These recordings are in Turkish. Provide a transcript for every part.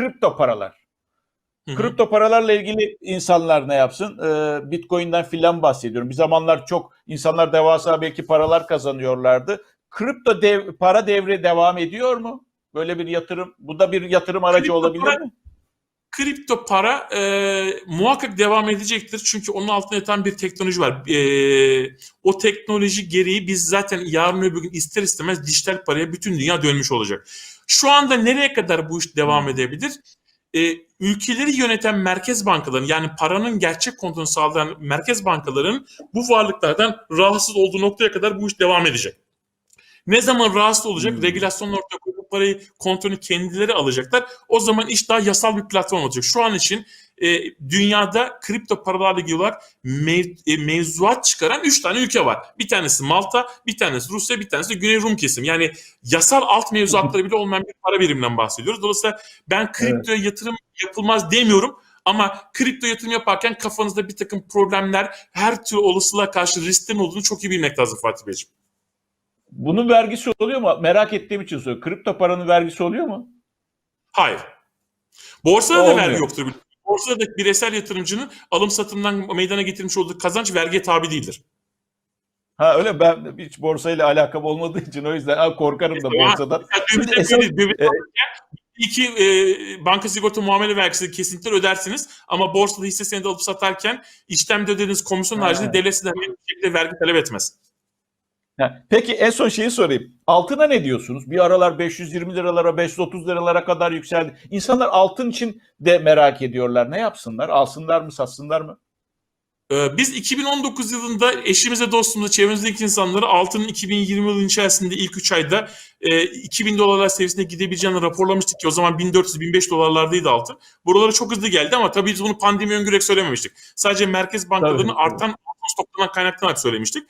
kripto paralar. Hı hı. Kripto paralarla ilgili insanlar ne yapsın? Ee, Bitcoin'den filan bahsediyorum. Bir zamanlar çok insanlar devasa belki paralar kazanıyorlardı. Kripto dev, para devri devam ediyor mu? Böyle bir yatırım, bu da bir yatırım aracı Kripto olabilir para- mi? Kripto para e, muhakkak devam edecektir. Çünkü onun altında yatan bir teknoloji var. E, o teknoloji gereği biz zaten yarın öbür gün ister istemez dijital paraya bütün dünya dönmüş olacak. Şu anda nereye kadar bu iş devam edebilir? E, ülkeleri yöneten merkez bankaların yani paranın gerçek kontrolünü sağlayan merkez bankaların bu varlıklardan rahatsız olduğu noktaya kadar bu iş devam edecek. Ne zaman rahatsız olacak? Hmm. Regülasyonla ortaya koyup parayı kontrolünü kendileri alacaklar. O zaman iş daha yasal bir platform olacak. Şu an için e, dünyada kripto paralarla ilgili olarak mev- e, mevzuat çıkaran 3 tane ülke var. Bir tanesi Malta, bir tanesi Rusya, bir tanesi de Güney Rum kesim. Yani yasal alt mevzuatları bile olmayan bir para biriminden bahsediyoruz. Dolayısıyla ben kriptoya yatırım yapılmaz demiyorum. Ama kripto yatırım yaparken kafanızda bir takım problemler, her türlü olasılığa karşı risklerin olduğunu çok iyi bilmek lazım Fatih Beyciğim. Bunun vergisi oluyor mu? Merak ettiğim için soruyorum. Kripto paranın vergisi oluyor mu? Hayır. Borsada da vergi yoktur. Borsada da bireysel yatırımcının alım satımdan meydana getirmiş olduğu kazanç vergiye tabi değildir. Ha öyle ben hiç borsayla alakam olmadığı için o yüzden ha, korkarım da borsadan. Şimdi esas- e- iki e, banka sigorta muamele vergisi kesintiler ödersiniz. Ama borsada hisse senedi alıp satarken işlemde ödediğiniz komisyon Ha. haricinde devlet sizden bir şekilde vergi talep etmez. Ha, Peki en son şeyi sorayım. Altına ne diyorsunuz? Bir aralar 520 liralara, 530 liralara kadar yükseldi. İnsanlar altın için de merak ediyorlar. Ne yapsınlar? Alsınlar mı, satsınlar mı? Ee, Biz 2019 yılında eşimize, dostumuza, çevremizdeki insanları altının 2020 yılının içerisinde ilk 3 ayda e, 2000 dolarlar seviyesine gidebileceğini raporlamıştık ki o zaman 1400-1500 dolarlardaydı altın. Buralara çok hızlı geldi ama tabii biz bunu pandemi öngörerek söylememiştik. Sadece merkez bankalarının Tabii. artan altın stoklarından kaynaklanarak söylemiştik.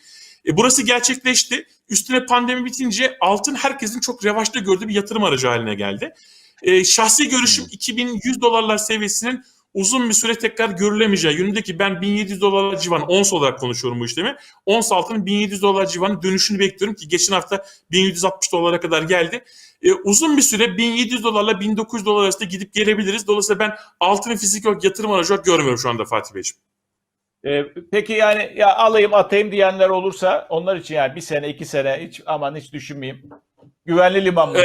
E, burası gerçekleşti. Üstüne pandemi bitince altın herkesin çok revaçta gördüğü bir yatırım aracı haline geldi. E, şahsi görüşüm 2100 dolarlar seviyesinin uzun bir süre tekrar görülemeyeceği yönünde ki ben 1700 dolar civarı ons olarak konuşuyorum bu işlemi. Ons altının 1700 dolar civarı dönüşünü bekliyorum ki geçen hafta 1760 dolara kadar geldi. E, uzun bir süre 1700 dolarla 1900 dolar arasında gidip gelebiliriz. Dolayısıyla ben altını fizik olarak yatırım aracı olarak görmüyorum şu anda Fatih Beyciğim. Ee, peki yani ya alayım atayım diyenler olursa onlar için yani bir sene iki sene hiç aman hiç düşünmeyeyim. Güvenli liman mı? E,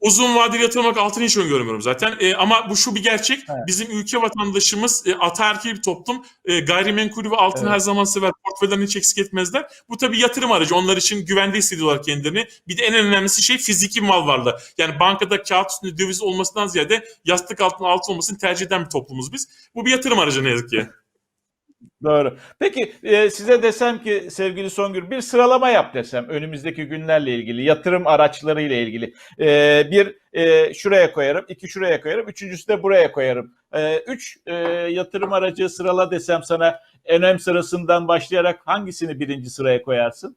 uzun vadeli yatırım olarak altını hiç öngörmüyorum zaten. E, ama bu şu bir gerçek. Evet. Bizim ülke vatandaşımız e, ataerkil bir toplum. E, gayrimenkulü ve altını Evet. her zaman sever. Portföylerini hiç eksik etmezler. Bu tabii yatırım aracı. Onlar için güvende hissediyorlar kendilerini. Bir de en önemlisi şey fiziki mal varlığı. Yani bankada kağıt üstünde döviz olmasından ziyade yastık altında altın olmasını tercih eden bir toplumuz biz. Bu bir yatırım aracı ne yazık ki. Doğru. Peki e, size desem ki sevgili Songül bir sıralama yap desem önümüzdeki günlerle ilgili yatırım araçları ile ilgili E, bir e, şuraya koyarım, iki şuraya koyarım, üçüncüsü de buraya koyarım. E, üç e, yatırım aracı sırala desem sana önem sırasından başlayarak hangisini birinci sıraya koyarsın?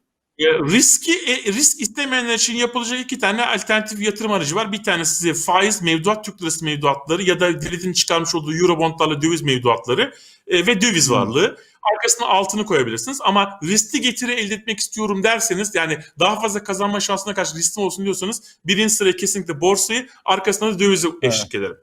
Riski e, risk istemeyenler için yapılacak iki tane alternatif yatırım aracı var. Bir tanesi size faiz mevduat Türk lirası mevduatları ya da devletin çıkarmış olduğu Eurobondlarla döviz mevduatları e, ve döviz Hmm. varlığı. Arkasına altını koyabilirsiniz ama riskli getiri elde etmek istiyorum derseniz yani daha fazla kazanma şansına karşı riskim olsun diyorsanız birinci sıraya kesinlikle borsayı arkasına da dövizi eşlik ederim.